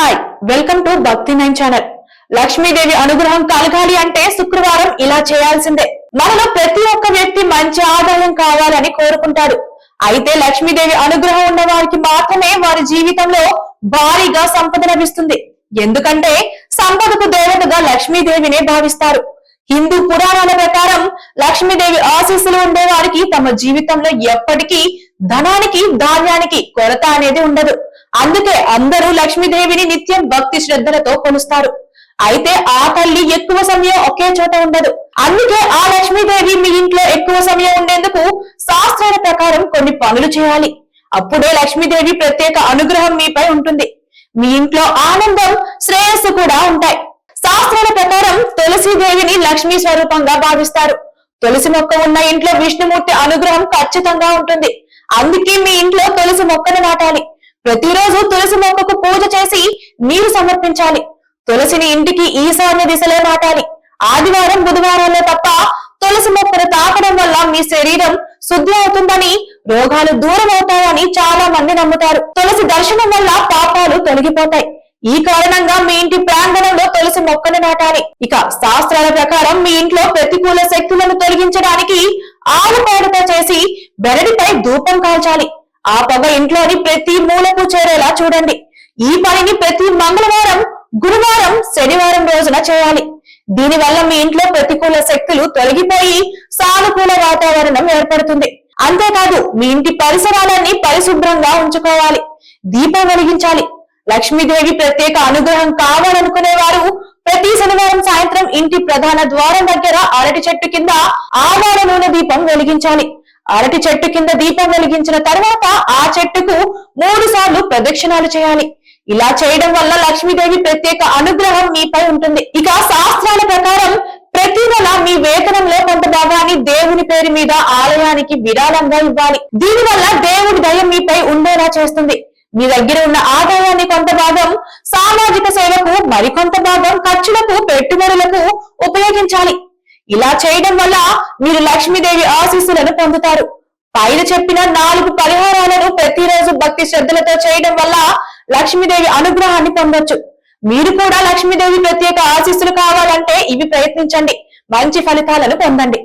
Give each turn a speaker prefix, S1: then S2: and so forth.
S1: Hi welcome to Bhakti nine channel Lakshmidevi అనుగ్రహం కలగాలి అంటే శుక్రవారం ఇలా చేయాల్సిందే. మనలో ప్రతి ఒక్క వ్యక్తి మంచి ఆదాయం కావాలని కోరుకుంటాడు. అయితే లక్ష్మీదేవి అనుగ్రహం ఉన్న వారికి మాత్రమే వారి జీవితంలో భారీగా సంపద లభిస్తుంది. ఎందుకంటే సంపదకు దేవతగా లక్ష్మీదేవినే భావిస్తారు. హిందూ పురాణాల ప్రకారం లక్ష్మీదేవి ఆశీస్సులు ఉండే వారికి తమ జీవితంలో ఎప్పటికీ ధనానికి ధాన్యానికి కొరత అనేది ఉండదు. అందుకే అందరూ లక్ష్మీదేవిని నిత్యం భక్తి శ్రద్ధలతో కొలుస్తారు. అయితే ఆ తల్లి ఎక్కువ సమయం ఒకే చోట ఉండదు. అందుకే ఆ లక్ష్మీదేవి మీ ఇంట్లో ఎక్కువ సమయం ఉండేందుకు శాస్త్రాల ప్రకారం కొన్ని పనులు చేయాలి. అప్పుడే లక్ష్మీదేవి ప్రత్యేక అనుగ్రహం మీపై ఉంటుంది. మీ ఇంట్లో ఆనందం శ్రేయస్సు కూడా ఉంటాయి. శాస్త్రాల ప్రకారం తులసిదేవిని లక్ష్మీ స్వరూపంగా భావిస్తారు. తులసి మొక్క ఉన్న ఇంట్లో విష్ణుమూర్తి అనుగ్రహం ఖచ్చితంగా ఉంటుంది. అందుకే మీ ఇంట్లో తులసి మొక్కను నాటాలి. ప్రతిరోజు తులసి మొక్కకు పూజ చేసి నీరు సమర్పించాలి. తులసిని ఇంటికి ఈశాన్య దిశలో నాటాలి. ఆదివారం బుధవారాల్లో తప్ప తులసి మొక్కను తాకడం వల్ల మీ శరీరం శుద్ధి అవుతుందని రోగాలు దూరం అవుతాయని చాలా మంది నమ్ముతారు. తులసి దర్శనం వల్ల పాపాలు తొలగిపోతాయి. ఈ కారణంగా మీ ఇంటి ప్రాంగణంలో తులసి మొక్కను నాటాలి. ఇక శాస్త్రాల ప్రకారం మీ ఇంట్లో ప్రతికూల శక్తులను తొలగించడానికి ఆవు పేడతో చేసి బెరడిపై ధూపం కాల్చాలి. ఆ పొగ ఇంట్లోని ప్రతి మూలకు చేరేలా చూడండి. ఈ పనిని ప్రతి మంగళవారం గురువారం శనివారం రోజున చేయాలి. దీనివల్ల మీ ఇంట్లో ప్రతికూల శక్తులు తొలగిపోయి సానుకూల వాతావరణం ఏర్పడుతుంది. అంతేకాదు మీ ఇంటి పరిసరాలన్నీ పరిశుభ్రంగా ఉంచుకోవాలి. దీపం వెలిగించాలి. లక్ష్మీదేవి ప్రత్యేక అనుగ్రహం కావాలనుకునే వారు ప్రతి శనివారం సాయంత్రం ఇంటి ప్రధాన ద్వారం దగ్గర అరటి చెట్టు కింద ఆవాల నూనె దీపం వెలిగించాలి. అరటి చెట్టు కింద దీపం వెలిగించిన తర్వాత ఆ చెట్టుకు మూడు సార్లు ప్రదక్షిణాలు చేయాలి. ఇలా చేయడం వల్ల లక్ష్మీదేవి ప్రత్యేక అనుగ్రహం మీపై ఉంటుంది. ఇక శాస్త్రాల ప్రకారం ప్రతి నెల మీ వేతనంలో కొంత భాగాన్ని దేవుని పేరు మీద ఆలయానికి విరాళంగా ఇవ్వాలి. దీనివల్ల దేవుడి దయ మీపై ఉండేలా చేస్తుంది. మీ దగ్గర ఉన్న ఆదాయాన్ని కొంత భాగం సామాజిక సేవకు మరికొంత భాగం ఖర్చులకు పెట్టుబడులకు ఉపయోగించాలి. ఇలా చేయడం వల్ల మీరు లక్ష్మీదేవి ఆశీస్సులను పొందుతారు. పైన చెప్పిన నాలుగు పరిహారాలను ప్రతిరోజు భక్తి శ్రద్ధలతో చేయడం వల్ల లక్ష్మీదేవి అనుగ్రహాన్ని పొందొచ్చు. మీరు కూడా లక్ష్మీదేవి ప్రత్యేక ఆశీస్సులు కావాలంటే ఇవి ప్రయత్నించండి. మంచి ఫలితాలను పొందండి.